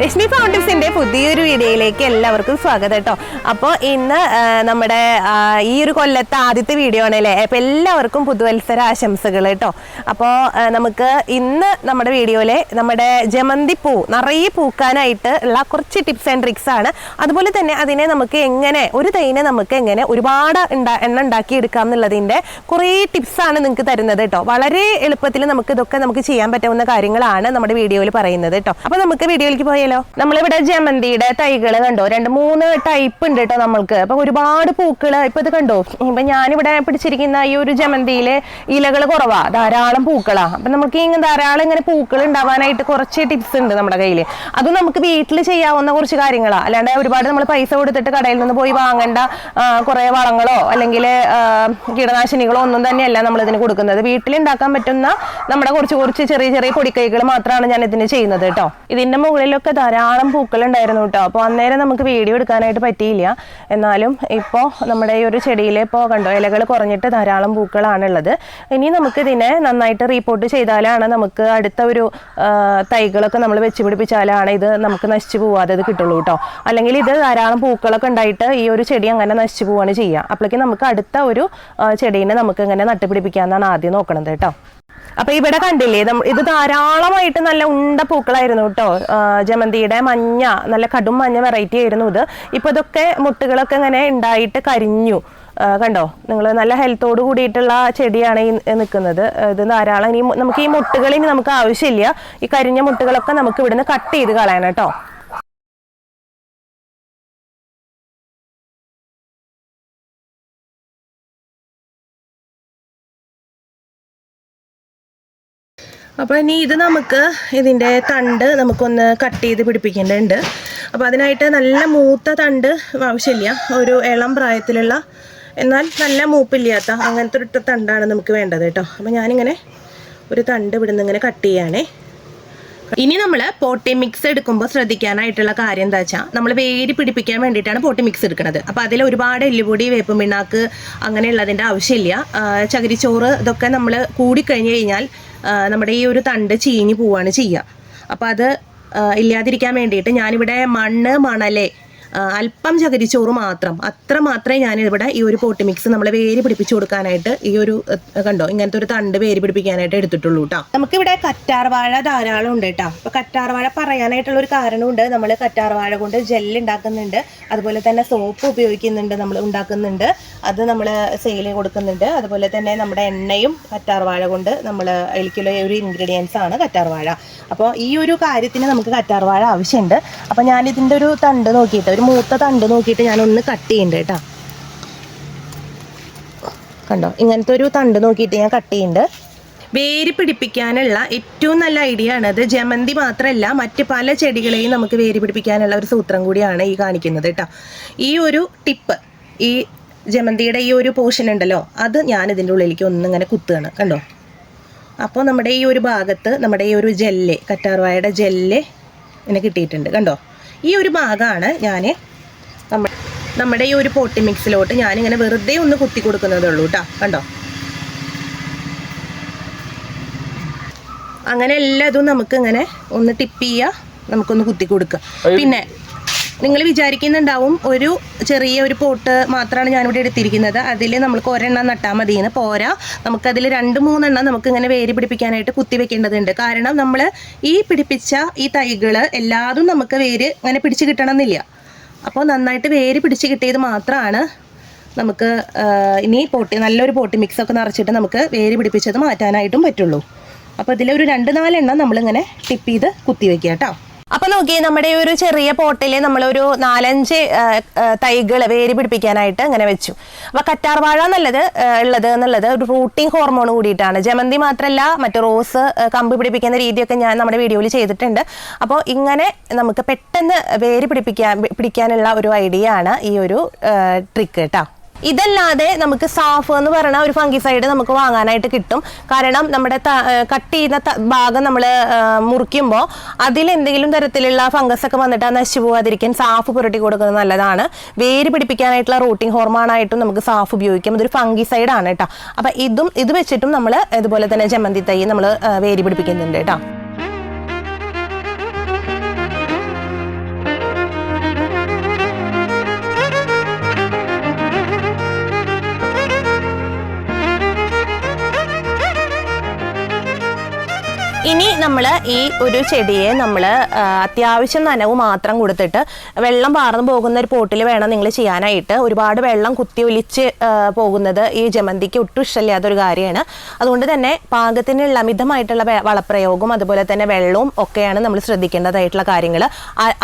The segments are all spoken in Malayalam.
രശ്മി ഫൗണ്ടേഴ്സിന്റെ പുതിയൊരു വീഡിയോയിലേക്ക് എല്ലാവർക്കും സ്വാഗതം കേട്ടോ. അപ്പോൾ ഇന്ന് നമ്മുടെ ഈ ഒരു കൊല്ലത്തെ ആദ്യത്തെ വീഡിയോ ആണല്ലേ? അപ്പോൾ എല്ലാവർക്കും പുതുവത്സര ആശംസകൾ കേട്ടോ. അപ്പോൾ നമുക്ക് ഇന്ന് നമ്മുടെ വീഡിയോയിലെ നമ്മുടെ ജമന്തി പൂ നിറയെ പൂക്കാനായിട്ട് ഉള്ള കുറച്ച് ടിപ്സ് ആൻഡ് ട്രിക്സ് ആണ്. അതുപോലെ തന്നെ അതിനെ നമുക്ക് എങ്ങനെ ഒരു തൈനെ നമുക്ക് എങ്ങനെ ഒരുപാട് ഉണ്ടാ എണ്ണ ഉണ്ടാക്കി എടുക്കാം എന്നുള്ളതിന്റെ കുറേ ആണ് നിങ്ങൾക്ക് തരുന്നത് കേട്ടോ. വളരെ എളുപ്പത്തിൽ നമുക്ക് ഇതൊക്കെ നമുക്ക് ചെയ്യാൻ പറ്റാവുന്ന കാര്യങ്ങളാണ് നമ്മുടെ വീഡിയോയിൽ പറയുന്നത് കേട്ടോ. അപ്പോൾ നമുക്ക് വീഡിയോയിലേക്ക് പോയാലോ നമ്മളിവിടെ ജമന്തിയുടെ തൈകൾ കണ്ടോ? രണ്ട് മൂന്ന് ടൈപ്പ് ഉണ്ട് കേട്ടോ നമ്മൾക്ക്. അപ്പൊ ഒരുപാട് പൂക്കൾ ഇപ്പൊ ഇത് കണ്ടോ? ഇപ്പൊ ഞാനിവിടെ പിടിച്ചിരിക്കുന്ന ഈ ഒരു ജമന്തിയിലെ ഇലകൾ കുറവാ. ധാരാളം പൂക്കളാ. അപ്പൊ നമുക്ക് ഇങ്ങനെ ധാരാളം ഇങ്ങനെ പൂക്കൾ ഉണ്ടാവാനായിട്ട് കുറച്ച് ടിപ്സ് ഉണ്ട് നമ്മുടെ കയ്യിൽ അത് നമുക്ക് വീട്ടിൽ ചെയ്യാവുന്ന കുറച്ച് കാര്യങ്ങളാ. അല്ലാണ്ട് ഒരുപാട് നമ്മൾ പൈസ കൊടുത്തിട്ട് കടയിൽ നിന്ന് പോയി വാങ്ങേണ്ട കുറെ വളങ്ങളോ അല്ലെങ്കിൽ കീടനാശിനികളോ ഒന്നും തന്നെയല്ല നമ്മൾ ഇതിന് കൊടുക്കുന്നത്. വീട്ടിൽ ഉണ്ടാക്കാൻ പറ്റുന്ന നമ്മുടെ കുറച്ച് കുറച്ച് ചെറിയ ചെറിയ പൊടിക്കൈകൾ മാത്രമാണ് ഞാൻ ഇതിന് ചെയ്യുന്നത് കേട്ടോ ഇതിന്റെ മുകളിലൊക്കെ ധാരാളം പൂക്കൾ ഉണ്ടായിരുന്നു കേട്ടോ അപ്പോൾ അന്നേരം നമുക്ക് വീഡിയോ എടുക്കാനായിട്ട് പറ്റിയില്ല. എന്നാലും ഇപ്പോൾ നമ്മുടെ ഈ ഒരു ചെടിയിൽ ഇപ്പോൾ കണ്ടോ ഇലകൾ കുറഞ്ഞിട്ട് ധാരാളം പൂക്കളാണുള്ളത്. ഇനി നമുക്ക് ഇതിനെ നന്നായിട്ട് റീപ്പോർട്ട് ചെയ്താലാണ് നമുക്ക് അടുത്ത ഒരു തൈകളൊക്കെ നമ്മൾ വെച്ച് പിടിപ്പിച്ചാലാണ് ഇത് നമുക്ക് നശിച്ചു പോവാതെ ഇത് കിട്ടുള്ളൂ കേട്ടോ അല്ലെങ്കിൽ ഇത് ധാരാളം പൂക്കളൊക്കെ ഉണ്ടായിട്ട് ഈ ഒരു ചെടി അങ്ങനെ നശിച്ചു പോവാണ് ചെയ്യുക അപ്പോഴേക്കും നമുക്ക് അടുത്ത ഒരു ചെടീനെ നമുക്ക് ഇങ്ങനെ നട്ടുപിടിപ്പിക്കാമെന്നാണ് ആദ്യം നോക്കണത് കേട്ടോ അപ്പൊ ഇവിടെ കണ്ടില്ലേ ഇത് ധാരാളമായിട്ട് നല്ല ഉണ്ട പൂക്കളായിരുന്നു കേട്ടോ. ജമന്തിയുടെ മഞ്ഞ നല്ല കടും മഞ്ഞ വെറൈറ്റി ആയിരുന്നു ഇത്. ഇപ്പൊ ഇതൊക്കെ മുട്ടുകളൊക്കെ ഇങ്ങനെ ഉണ്ടായിട്ട് കരിഞ്ഞു. കണ്ടോ? നിങ്ങൾ നല്ല ഹെൽത്തോട് കൂടിയിട്ടുള്ള ചെടിയാണ് ഈ നിൽക്കുന്നത് ഇത് ധാരാളം ഇനി നമുക്ക് ഈ മുട്ടുകൾ ഇനി നമുക്ക് ആവശ്യമില്ല. ഈ കരിഞ്ഞ മുട്ടുകളൊക്കെ നമുക്ക് ഇവിടുന്ന് കട്ട് ചെയ്ത് കളയണം കേട്ടോ. അപ്പോൾ ഇനി ഇത് നമുക്ക് ഇതിന്റെ തണ്ട് നമുക്കൊന്ന് കട്ട് ചെയ്ത് പിടിപ്പിക്കേണ്ടതുണ്ട്. അപ്പോൾ അതിനായിട്ട് നല്ല മൂത്ത തണ്ട് ആവശ്യമില്ല. ഒരു ഇളം പ്രായത്തിലുള്ള എന്നാൽ നല്ല മൂപ്പില്ലാത്ത അങ്ങനത്തെ ഒരു തണ്ടാണ് നമുക്ക് വേണ്ടത് കേട്ടോ. അപ്പോൾ ഞാനിങ്ങനെ ഒരു തണ്ട് ഇവിടുന്ന് ഇങ്ങനെ കട്ട് ചെയ്യാനേ ഇനി നമ്മൾ പോട്ടി മിക്സ് എടുക്കുമ്പോൾ ശ്രദ്ധിക്കാനായിട്ടുള്ള കാര്യം എന്താ വെച്ചാൽ നമ്മൾ വേര് പിടിപ്പിക്കാൻ വേണ്ടിയിട്ടാണ് പോട്ടി മിക്സ് എടുക്കുന്നത് അപ്പോൾ അതിൽ ഒരുപാട് എല്ലുപൊടി വേപ്പും പിണ്ണാക്ക് അങ്ങനെയുള്ളതിന്റെ ആവശ്യമില്ല. ചകിരിച്ചോറ് ഇതൊക്കെ നമ്മൾ കൂടിക്കഴിഞ്ഞ് കഴിഞ്ഞാൽ നമ്മുടെ ഈ ഒരു തണ്ട് ചീഞ്ഞു പോവുകയാണ് ചെയ്യുക അപ്പോൾ അത് ഇല്ലാതിരിക്കാൻ വേണ്ടിയിട്ട് ഞാനിവിടെ മണ്ണ് മണൽ അല്പം ചകിരിച്ചോറ് മാത്രം. അത്ര മാത്രമേ ഞാൻ ഇവിടെ ഈ ഒരു പോട്ട് മിക്സ് നമ്മൾ വേര് പിടിപ്പിച്ചു കൊടുക്കാനായിട്ട് ഈ ഒരു കണ്ടോ? ഇങ്ങനത്തെ ഒരു തണ്ട് വേര് പിടിപ്പിക്കാനായിട്ട് എടുത്തിട്ടുള്ളൂ കേട്ടോ നമുക്കിവിടെ കറ്റാർവാഴ ധാരാളം ഉണ്ട് കേട്ടോ അപ്പൊ കറ്റാർവാഴ പറയാനായിട്ടുള്ള ഒരു കാരണമുണ്ട്. നമ്മൾ കറ്റാർവാഴ കൊണ്ട് ജെല്ല് ഉണ്ടാക്കുന്നുണ്ട് അതുപോലെ തന്നെ സോപ്പ് ഉപയോഗിക്കുന്നുണ്ട് നമ്മൾ ഉണ്ടാക്കുന്നുണ്ട്. അത് നമ്മൾ സെയിൽ കൊടുക്കുന്നുണ്ട്. അതുപോലെ തന്നെ നമ്മുടെ എണ്ണയും കറ്റാർവാഴ കൊണ്ട് നമ്മൾ അതിലേക്കുള്ള ഒരു ഇൻഗ്രീഡിയൻസ് ആണ് കറ്റാർവാഴ അപ്പോൾ ഈ ഒരു കാര്യത്തിന് നമുക്ക് കറ്റാർവാഴ ആവശ്യമുണ്ട് അപ്പോൾ ഞാൻ ഇതിന്റെ ഒരു തണ്ട് നോക്കിയിട്ട് ഒരു മൂത്ത തണ്ട് നോക്കിയിട്ട് ഞാൻ ഒന്ന് കട്ട് ചെയ്യുന്നുണ്ട് കേട്ടോ. കണ്ടോ? ഇങ്ങനത്തെ ഒരു തണ്ട് നോക്കിയിട്ട് ഞാൻ കട്ട് ചെയ്യുന്നുണ്ട് വേര് പിടിപ്പിക്കാനുള്ള ഏറ്റവും നല്ല ഐഡിയ ആണ് അത് ജമന്തി മാത്രമല്ല മറ്റ് പല ചെടികളെയും നമുക്ക് വേര് പിടിപ്പിക്കാനുള്ള ഒരു സൂത്രം കൂടിയാണ് ഈ കാണിക്കുന്നത് കേട്ടോ. ഈ ഒരു ടിപ്പ് ഈ ജമന്തിയുടെ ഈ ഒരു പോർഷൻ ഉണ്ടല്ലോ അത് ഞാൻ ഇതിന്റെ ഉള്ളിലേക്ക് ഒന്നിങ്ങനെ കുത്തുകയാണ്. കണ്ടോ? അപ്പോൾ നമ്മുടെ ഈ ഒരു ഭാഗത്ത് നമ്മുടെ ഈ ഒരു ജെല്ല് കറ്റാർവാഴയുടെ ജെല്ല് ഇങ്ങനെ കിട്ടിയിട്ടുണ്ട്. കണ്ടോ? ഈ ഒരു ഭാഗമാണ് ഞാൻ നമ്മ നമ്മുടെ ഈ ഒരു പോട്ടി മിക്സിലോട്ട് ഞാനിങ്ങനെ വെറുതെ ഒന്ന് കുത്തി കൊടുക്കുന്നതേ ഉള്ളൂ കേട്ടോ കണ്ടോ? അങ്ങനെ എല്ലാതും നമുക്ക് ഇങ്ങനെ ഒന്ന് ടിപ്പ് ചെയ്യുക നമുക്കൊന്ന് കുത്തി കൊടുക്കുക പിന്നെ നിങ്ങൾ വിചാരിക്കുന്നുണ്ടാവും ഒരു ചെറിയ ഒരു പോട്ട് മാത്രമാണ് ഞാനിവിടെ എടുത്തിരിക്കുന്നത്. അതിൽ നമുക്ക് ഒരെണ്ണം നട്ടാൽ മതിയെന്ന് പോരാ. നമുക്കതിൽ രണ്ട് മൂന്നെണ്ണം നമുക്ക് ഇങ്ങനെ വേര് പിടിപ്പിക്കാനായിട്ട് കുത്തി വെക്കേണ്ടതുണ്ട്. കാരണം നമ്മൾ ഈ പിടിപ്പിച്ച ഈ തൈകൾ എല്ലാതും നമുക്ക് വേര് ഇങ്ങനെ പിടിച്ച് കിട്ടണമെന്നില്ല. അപ്പോൾ നന്നായിട്ട് വേര് പിടിച്ച് കിട്ടിയത് മാത്രമാണ് നമുക്ക് ഇനി പോട്ടി നല്ലൊരു പോട്ടി മിക്സ് ഒക്കെ നിറച്ചിട്ട് നമുക്ക് വേര് പിടിപ്പിച്ചത് മാറ്റാനായിട്ടും പറ്റുള്ളൂ. അപ്പോൾ ഇതിലൊരു രണ്ട് നാലെണ്ണം നമ്മളിങ്ങനെ ടിപ്പ് ചെയ്ത് കുത്തി വെക്കുക കേട്ടോ. അപ്പൊ നോക്കി നമ്മുടെ ഒരു ചെറിയ പോട്ടിൽ നമ്മളൊരു നാലഞ്ച് തൈകൾ വേര് പിടിപ്പിക്കാനായിട്ട് അങ്ങനെ വെച്ചു. അപ്പൊ കറ്റാർവാഴ നല്ലത് ഉള്ളത് എന്നുള്ളത് ഒരു റൂട്ടിംഗ് ഹോർമോൺ കൂടിയിട്ടാണ്. ജമന്തി മാത്രമല്ല മറ്റു റോസ് കമ്പ് പിടിപ്പിക്കുന്ന രീതിയൊക്കെ ഞാൻ നമ്മുടെ വീഡിയോയിൽ ചെയ്തിട്ടുണ്ട്. അപ്പോൾ ഇങ്ങനെ നമുക്ക് പെട്ടെന്ന് വേര് പിടിപ്പിക്കാൻ പിടിക്കാനുള്ള ഒരു ഐഡിയ ആണ് ഈ ഒരു ട്രിക്ക് കേട്ടോ. ഇതല്ലാതെ നമുക്ക് സാഫ് എന്ന് പറയുന്ന ഒരു ഫംഗിസൈഡ് നമുക്ക് വാങ്ങാനായിട്ട് കിട്ടും. കാരണം നമ്മുടെ കട്ട് ചെയ്യുന്ന ഭാഗം നമ്മൾ മുറിക്കുമ്പോൾ അതിൽ എന്തെങ്കിലും തരത്തിലുള്ള ഫംഗസ് ഒക്കെ വന്നിട്ട് നശിച്ചു പോകാതിരിക്കാൻ സാഫ് പുരട്ടി കൊടുക്കുന്നത് നല്ലതാണ്. വേര് പിടിപ്പിക്കാനായിട്ടുള്ള റൂട്ടിംഗ് ഹോർമോണായിട്ടും നമുക്ക് സാഫ് ഉപയോഗിക്കാം. ഇതൊരു ഫംഗിസൈഡ് ആണ് കേട്ടോ. അപ്പം ഇതും ഇത് വെച്ചിട്ടും നമ്മൾ ഇതുപോലെ തന്നെ ജമന്തി തൈ നമ്മൾ വേര് പിടിപ്പിക്കുന്നുണ്ട് കേട്ടോ. ഇനി നമ്മൾ ഈ ഒരു ചെടിയെ നമ്മൾ അത്യാവശ്യം നനവ് മാത്രം കൊടുത്തിട്ട് വെള്ളം പാർന്നു പോകുന്ന ഒരു പോട്ടിൽ വേണം നിങ്ങൾ ചെയ്യാനായിട്ട്. ഒരുപാട് വെള്ളം കുത്തി ഒലിച്ച് പോകുന്നത് ഈ ജമന്തിക്ക് ഒട്ടും ഇഷ്ടമില്ലാത്ത ഒരു കാര്യമാണ്. അതുകൊണ്ട് തന്നെ പാകത്തിനുള്ള അമിതമായിട്ടുള്ള വളപ്രയോഗം വളപ്രയോഗവും അതുപോലെ തന്നെ വെള്ളവും ഒക്കെയാണ് നമ്മൾ ശ്രദ്ധിക്കേണ്ടതായിട്ടുള്ള കാര്യങ്ങൾ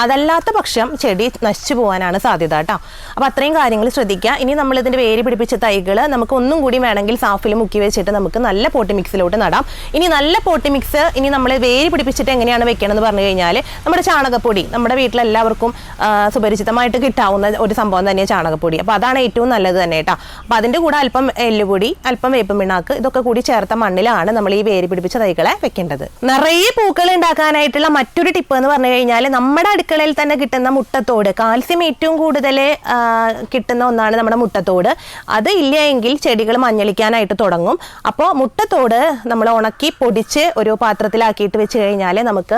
അതല്ലാത്ത പക്ഷം ചെടി നശിച്ചു പോകാനാണ് സാധ്യത കേട്ടോ. അപ്പോൾ അത്രയും കാര്യങ്ങൾ ശ്രദ്ധിക്കുക. ഇനി നമ്മൾ ഇതിന്റെ വേര് പിടിപ്പിച്ച തൈകൾ നമുക്ക് ഒന്നും കൂടി വേണമെങ്കിൽ സാഫിൽ മുക്കി വെച്ചിട്ട് നമുക്ക് നല്ല പോട്ടി മിക്സിലോട്ട് നടാം. ഇനി നല്ല പോട്ടി മിക്സ് ഇനി നമ്മൾ വേര് പിടിപ്പിച്ചിട്ട് എങ്ങനെയാണ് വെക്കണമെന്ന് പറഞ്ഞു കഴിഞ്ഞാൽ നമ്മുടെ ചാണകപ്പൊടി നമ്മുടെ വീട്ടിലെല്ലാവർക്കും സുപരിചിതമായിട്ട് കിട്ടാവുന്ന ഒരു സംഭവം തന്നെയാണ് ചാണകപ്പൊടി. അപ്പോൾ അതാണ് ഏറ്റവും നല്ലത് തന്നെ കേട്ടോ. അപ്പോൾ അതിന്റെ കൂടെ അല്പം എല്ലുപൊടി അല്പം വേപ്പ് പിണ്ണാക്ക് ഇതൊക്കെ കൂടി ചേർത്ത മണ്ണിലാണ് നമ്മൾ ഈ വേര് പിടിപ്പിച്ച തൈകളെ വെക്കേണ്ടത്. നിറയെ പൂക്കൾ ഉണ്ടാക്കാനായിട്ടുള്ള മറ്റൊരു ടിപ്പ് എന്ന് പറഞ്ഞു കഴിഞ്ഞാൽ നമ്മുടെ അടുക്കളയിൽ തന്നെ കിട്ടുന്ന മുട്ടത്തോട് കാൽസ്യം ഏറ്റവും കൂടുതൽ കിട്ടുന്ന ഒന്നാണ് നമ്മുടെ മുട്ടത്തോട്. അത് ഇല്ല എങ്കിൽ ചെടികൾ മഞ്ഞളിക്കാനായിട്ട് തുടങ്ങും. അപ്പോൾ മുട്ടത്തോട് നമ്മൾ ഉണക്കി പൊടിച്ച് ഒരു പാത്രത്തിലാക്കിയിട്ട് വെച്ച് കഴിഞ്ഞാൽ നമുക്ക്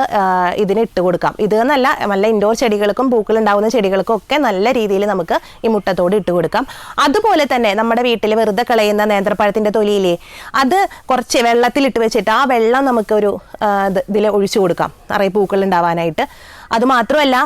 ഇതിന് ഇട്ട് കൊടുക്കാം. ഇത് എന്നല്ല നല്ല ഇൻഡോർ ചെടികൾക്കും പൂക്കൾ ഉണ്ടാകുന്ന ചെടികൾക്കും ഒക്കെ നല്ല രീതിയിൽ നമുക്ക് ഈ മുട്ടത്തോട് ഇട്ട് കൊടുക്കാം. അതുപോലെ തന്നെ നമ്മുടെ വീട്ടിൽ വെറുതെ കളയുന്ന നേന്ത്രപ്പഴത്തിന്റെ തൊലിയിലേ അത് കുറച്ച് വെള്ളത്തിലിട്ട് വെച്ചിട്ട് ആ വെള്ളം നമുക്കൊരു ഇതിൽ ഒഴിച്ചു കൊടുക്കാം. നിറയെ പൂക്കൾ ഉണ്ടാവാനായിട്ട്. അത് മാത്രമല്ല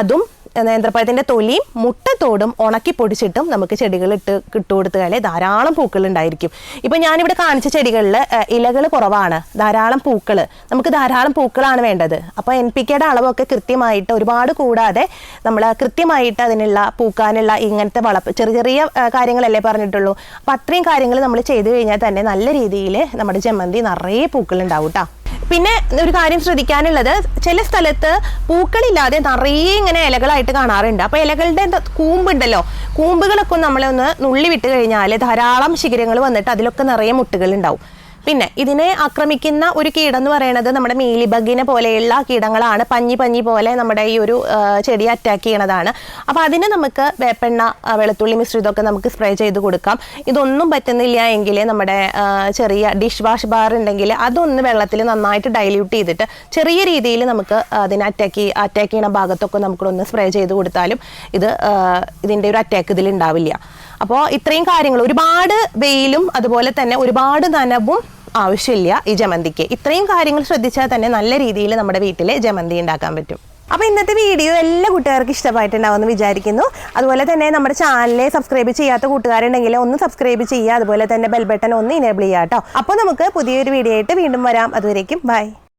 അതും നേന്ത്രപ്പഴത്തിന്റെ തൊലിയും മുട്ടത്തോടും ഉണക്കി പൊടിച്ചിട്ടും നമുക്ക് ചെടികൾ ഇട്ട് കൊടുത്താൽ ധാരാളം പൂക്കൾ ഉണ്ടായിരിക്കും. ഇപ്പം ഞാനിവിടെ കാണിച്ച ചെടികളിൽ ഇലകൾ കുറവാണ്. ധാരാളം പൂക്കൾ നമുക്ക് ധാരാളം പൂക്കളാണ് വേണ്ടത്. അപ്പോൾ എൻ പി കെയുടെ അളവൊക്കെ കൃത്യമായിട്ട് ഒരുപാട് കൂടാതെ നമ്മൾ കൃത്യമായിട്ട് അതിനുള്ള പൂക്കാനുള്ള ഇങ്ങനത്തെ വളപ്പ് ചെറിയ ചെറിയ കാര്യങ്ങളല്ലേ പറഞ്ഞിട്ടുള്ളൂ. അപ്പോൾ അത്രയും കാര്യങ്ങൾ നമ്മൾ ചെയ്തു കഴിഞ്ഞാൽ തന്നെ നല്ല രീതിയിൽ നമ്മുടെ ജമന്തി നിറയെ പൂക്കൾ ഉണ്ടാവും കേട്ടോ പിന്നെ ഒരു കാര്യം ശ്രദ്ധിക്കാനുള്ളത് ചില സ്ഥലത്ത് പൂക്കളില്ലാതെ നിറയെ ഇങ്ങനെ ഇലകളായിട്ട് കാണാറുണ്ട്. അപ്പോൾ ഇലകളുടെ കൂമ്പുണ്ടല്ലോ കൂമ്പുകളൊക്കെ നമ്മളൊന്ന് നുള്ളി വിട്ട് കഴിഞ്ഞാൽ ധാരാളം ശിഖരങ്ങൾ വന്നിട്ട് അതിലൊക്കെ നിറയെ മുട്ടുകൾ ഉണ്ടാവും. പിന്നെ ഇതിനെ ആക്രമിക്കുന്ന ഒരു കീടം എന്ന് പറയുന്നത് നമ്മുടെ മീലിബഗിനെ പോലെയുള്ള കീടങ്ങളാണ്. പഞ്ഞി പഞ്ഞി പോലെ നമ്മുടെ ഈ ഒരു ചെടിയെ അറ്റാക്ക് ചെയ്യണതാണ്. അപ്പോൾ അതിന് നമുക്ക് വേപ്പെണ്ണ വെളുത്തുള്ളി മിശ്രിതമൊക്കെ നമുക്ക് സ്പ്രേ ചെയ്ത് കൊടുക്കാം. ഇതൊന്നും പറ്റുന്നില്ല എങ്കിൽ നമ്മുടെ ചെറിയ ഡിഷ് വാഷ് ബാർ ഉണ്ടെങ്കിൽ അതൊന്ന് വെള്ളത്തിൽ നന്നായിട്ട് ഡൈല്യൂട്ട് ചെയ്തിട്ട് ചെറിയ രീതിയിൽ നമുക്ക് അതിനെ അറ്റാക്ക് അറ്റാക്ക് ചെയ്യണ ഭാഗത്തൊക്കെ നമുക്കൊന്ന് സ്പ്രേ ചെയ്ത് കൊടുത്താലും ഇത് ഇതിന്റെ ഒരു അറ്റാക്ക് ഇതിൽ ഉണ്ടാവില്ല. അപ്പോൾ ഇത്രയും കാര്യങ്ങൾ ഒരുപാട് വെയിലും അതുപോലെ തന്നെ ഒരുപാട് നനവും ആവശ്യമില്ല ഈ ജമന്തിക്ക്. ഇത്രയും കാര്യങ്ങൾ ശ്രദ്ധിച്ചാൽ തന്നെ നല്ല രീതിയിൽ നമ്മുടെ വീട്ടിൽ ജമന്തി ഉണ്ടാക്കാൻ പറ്റും. അപ്പോൾ ഇന്നത്തെ വീഡിയോ എല്ലാ കൂട്ടുകാർക്കും ഇഷ്ടമായിട്ടുണ്ടാവുമെന്ന് വിചാരിക്കുന്നു. അതുപോലെ തന്നെ നമ്മുടെ ചാനലിനെ സബ്സ്ക്രൈബ് ചെയ്യാത്ത കൂട്ടുകാരുണ്ടെങ്കിൽ ഒന്ന് സബ്സ്ക്രൈബ് ചെയ്യുക അതുപോലെ തന്നെ ബെൽ ബട്ടൺ ഒന്ന് ഇനേബിൾ ചെയ്യുക കേട്ടോ. അപ്പോൾ നമുക്ക് പുതിയൊരു വീഡിയോ ആയിട്ട് വീണ്ടും വരാം. അതുവരേക്കും ബൈ.